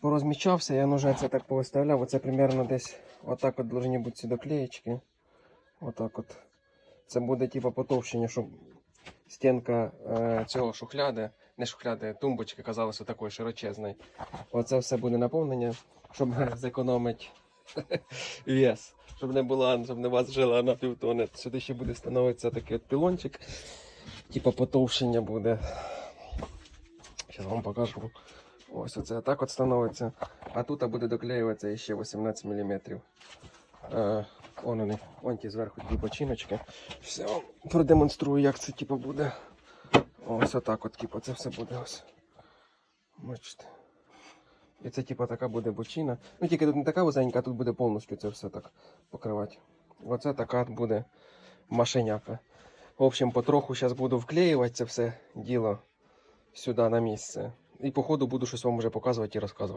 порозмічався, я ножа це так повиставляв. Оце примерно десь отак от повинні бути ці доклеєчки. Отак от. Це буде типу потовщення, щоб стінка е, цього шухляди, не шухляди, тумбочки казалося такою широчезною. Оце все буде наповнення, щоб зекономити вес. Щоб не була, щоб не вас жила на півтони. Сюди ще буде становитися такий от пілончик. Типу потовщення буде. Зараз вам покажу. Ось оце так от становиться. А тут буде доклеюватися ще 18 мм. Е, вон вони, вон ті зверху дві бочиночки. Все, продемонструю, як це типу буде. Ось отак от, типу, це все буде. Бачите. І це типу така буде бочина. Ну тільки тут не така вузенька, а тут буде повністю це все так покривати. Оце така буде машиняка. В общем, потроху зараз буду вклеювати це все діло сюди на місце. І по ходу буду щось вам вже показувати і розказувати.